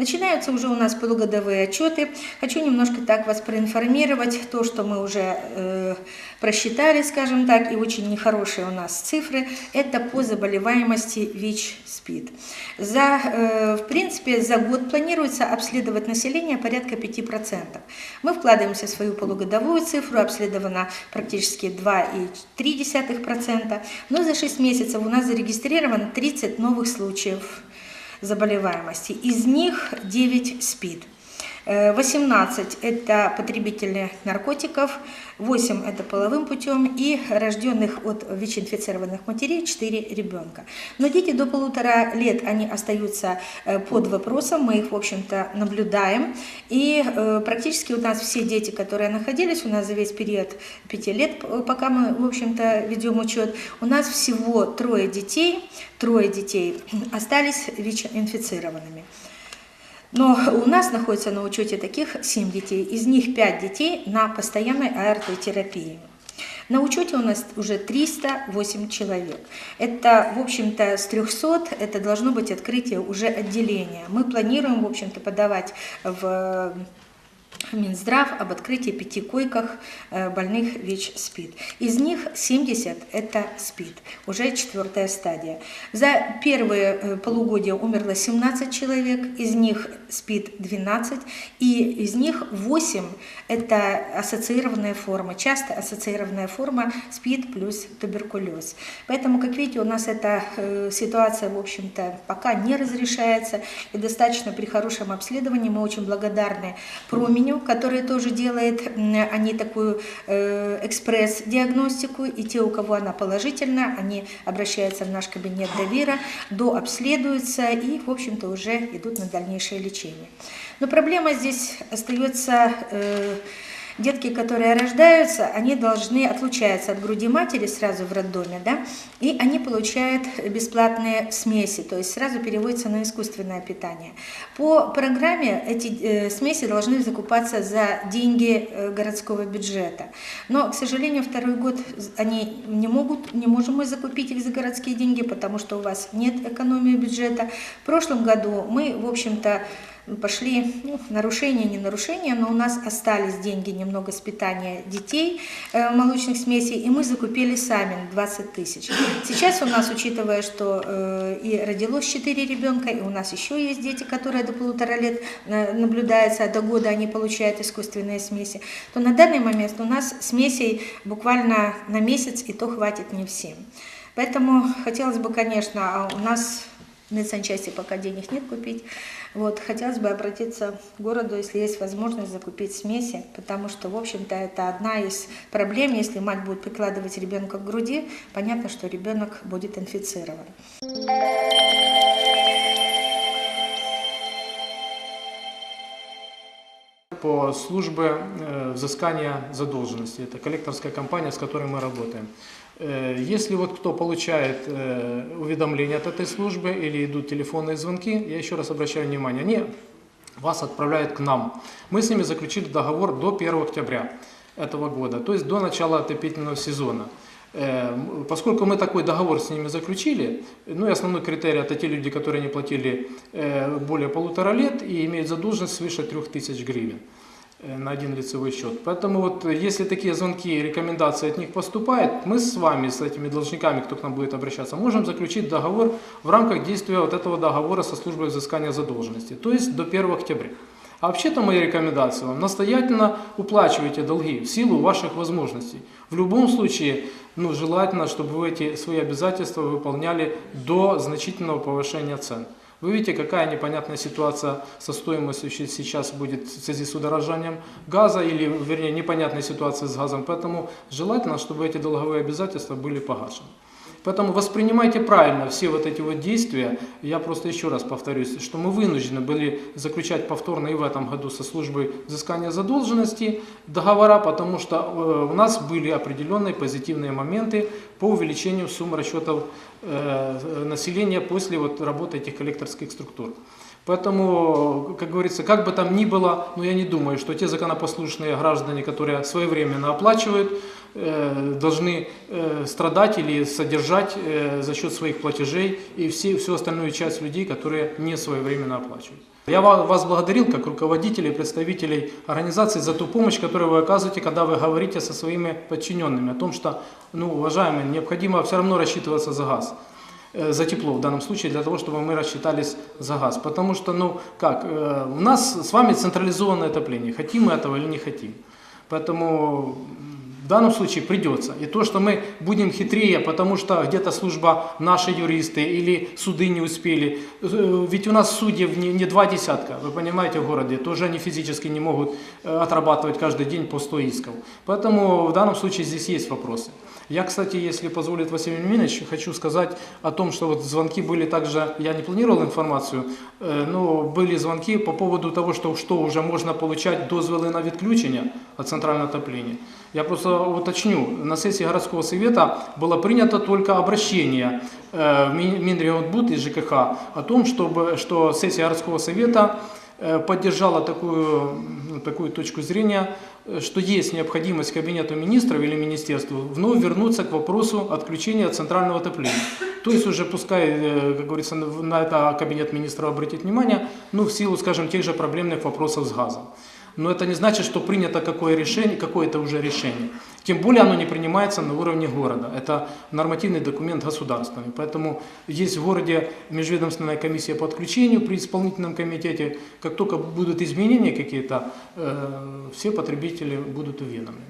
Начинаются уже у нас полугодовые отчеты. Хочу немножко так вас проинформировать, то, что мы уже э, просчитали, скажем так, и очень нехорошие у нас цифры, это по заболеваемости ВИЧ-СПИД. За, э, в принципе, за год планируется обследовать население порядка 5%. Мы вкладываемся в свою полугодовую цифру, обследовано практически 2,3%, но за 6 месяцев у нас зарегистрировано 30 новых случаев заболеваемости. Из них 9 СПИД. Э, 18 – это потребители наркотиков, 8 – это половым путем и рожденных от ВИЧ-инфицированных матерей 4 ребенка. Но дети до полутора лет, они остаются э, под вопросом, мы их, в общем-то, наблюдаем. И э, практически у нас все дети, которые находились у нас за весь период 5 лет, э, пока мы, в общем-то, ведем учет, у нас всего трое детей, трое детей остались ВИЧ-инфицированными. Но у нас находится на учете таких 7 детей, из них 5 детей на постоянной АРТ-терапии. На учете у нас уже 308 человек. Это, в общем-то, с 300, это должно быть открытие уже отделения. Мы планируем, в общем-то, подавать в Минздрав об открытии пяти койках э, больных ВИЧ-СПИД. Из них 70 – это СПИД, уже четвертая стадия. За первые э, полугодия умерло 17 человек, из них СПИД 12, и из них 8 – это ассоциированная форма, часто ассоциированная форма СПИД плюс туберкулез. Поэтому, как видите, у нас эта э, ситуация, в общем-то, пока не разрешается, и достаточно при хорошем обследовании мы очень благодарны Променю, который тоже делает они такую э, экспресс-диагностику, и те, у кого она положительна, они обращаются в наш кабинет доверия, дообследуются и, в общем-то, уже идут на дальнейшее лечение. Но проблема здесь остается... Детки, которые рождаются, они должны отлучаются от груди матери сразу в роддоме, да, и они получают бесплатные смеси, то есть сразу переводятся на искусственное питание. По программе эти э, смеси должны закупаться за деньги э, городского бюджета. Но, к сожалению, второй год они не могут, не можем мы закупить их за городские деньги, потому что у вас нет экономии бюджета. В прошлом году мы, в общем-то, пошли ну, нарушения, не нарушения, но у нас остались деньги немного с питания детей э, молочных смесей, и мы закупили сами 20 тысяч. Сейчас у нас, учитывая, что э, и родилось 4 ребенка, и у нас еще есть дети, которые до полутора лет э, наблюдаются, а до года они получают искусственные смеси, то на данный момент у нас смесей буквально на месяц, и то хватит не всем. Поэтому хотелось бы, конечно, а у нас в медсанчасти пока денег нет купить, вот, хотелось бы обратиться к городу, если есть возможность закупить смеси, потому что, в общем-то, это одна из проблем, если мать будет прикладывать ребенка к груди, понятно, что ребенок будет инфицирован. по службе э, взыскания задолженности. Это коллекторская компания, с которой мы работаем. Э, Если вот кто получает э, уведомления от этой службы или идут телефонные звонки, я еще раз обращаю внимание, они вас отправляют к нам. Мы с ними заключили договор до 1 октября этого года, то есть до начала отопительного сезона. Э, Поскольку мы такой договор с ними заключили, ну и основной критерий это те люди, которые не платили более полутора лет и имеют задолженность свыше 3000 гривен на один лицевой счет. Поэтому вот если такие звонки рекомендации от них поступают, мы с вами, с этими должниками, кто к нам будет обращаться, можем заключить договор в рамках действия вот этого договора со службой взыскания задолженности, то есть до 1 октября. А вообще-то мои рекомендации вам, настоятельно уплачивайте долги в силу ваших возможностей. В любом случае, ну, желательно, чтобы вы эти свои обязательства выполняли до значительного повышения цен. Вы видите, какая непонятная ситуация со стоимостью сейчас будет в связи с удорожанием газа, или, вернее, непонятная ситуация с газом. Поэтому желательно, чтобы эти долговые обязательства были погашены. Поэтому воспринимайте правильно все вот эти вот действия. Я просто еще раз повторюсь, что мы вынуждены были заключать повторно и в этом году со службой взыскания задолженности договора, потому что э, у нас были определенные позитивные моменты по увеличению сумм расчетов э, населения после вот работы этих коллекторских структур. Поэтому, как говорится, как бы там ни было, но я не думаю, что те законопослушные граждане, которые своевременно оплачивают должны э, страдать или содержать э, за счет своих платежей и все, всю остальную часть людей, которые не своевременно оплачивают. Я ва- вас благодарил как руководителей, представителей организации за ту помощь, которую вы оказываете, когда вы говорите со своими подчиненными о том, что, ну, уважаемые, необходимо все равно рассчитываться за газ э, за тепло в данном случае, для того, чтобы мы рассчитались за газ. Потому что, ну, как, э, у нас с вами централизованное отопление, хотим мы этого или не хотим. Поэтому данном случае придется. И то, что мы будем хитрее, потому что где-то служба, наши юристы или суды не успели. Э, Ведь у нас судьев не, не два десятка, вы понимаете, в городе. Тоже они физически не могут э, отрабатывать каждый день по 100 исков. Поэтому в данном случае здесь есть вопросы. Я, кстати, если позволит Василий Вениаминович, хочу сказать о том, что вот звонки были также, я не планировал информацию, э, но были звонки по поводу того, что, что уже можно получать дозволы на відключення от центрального отопления. Я просто уточню, на сессии городского совета было принято только обращение э, в Мин- Минрегионбуд и ЖКХ о том, чтобы, что сессия городского совета э, поддержала такую, такую точку зрения, что есть необходимость Кабинету министров или министерству вновь вернуться к вопросу отключения центрального отопления. То есть уже пускай, э, как говорится, на это Кабинет министров обратит внимание, ну в силу, скажем, тех же проблемных вопросов с газом. Но это не значит, что принято какое решение, какое-то уже решение. Тем более оно не принимается на уровне города. Это нормативный документ государственный. Поэтому есть в городе межведомственная комиссия по отключению при исполнительном комитете. Как только будут изменения какие-то, э, все потребители будут уведомлены.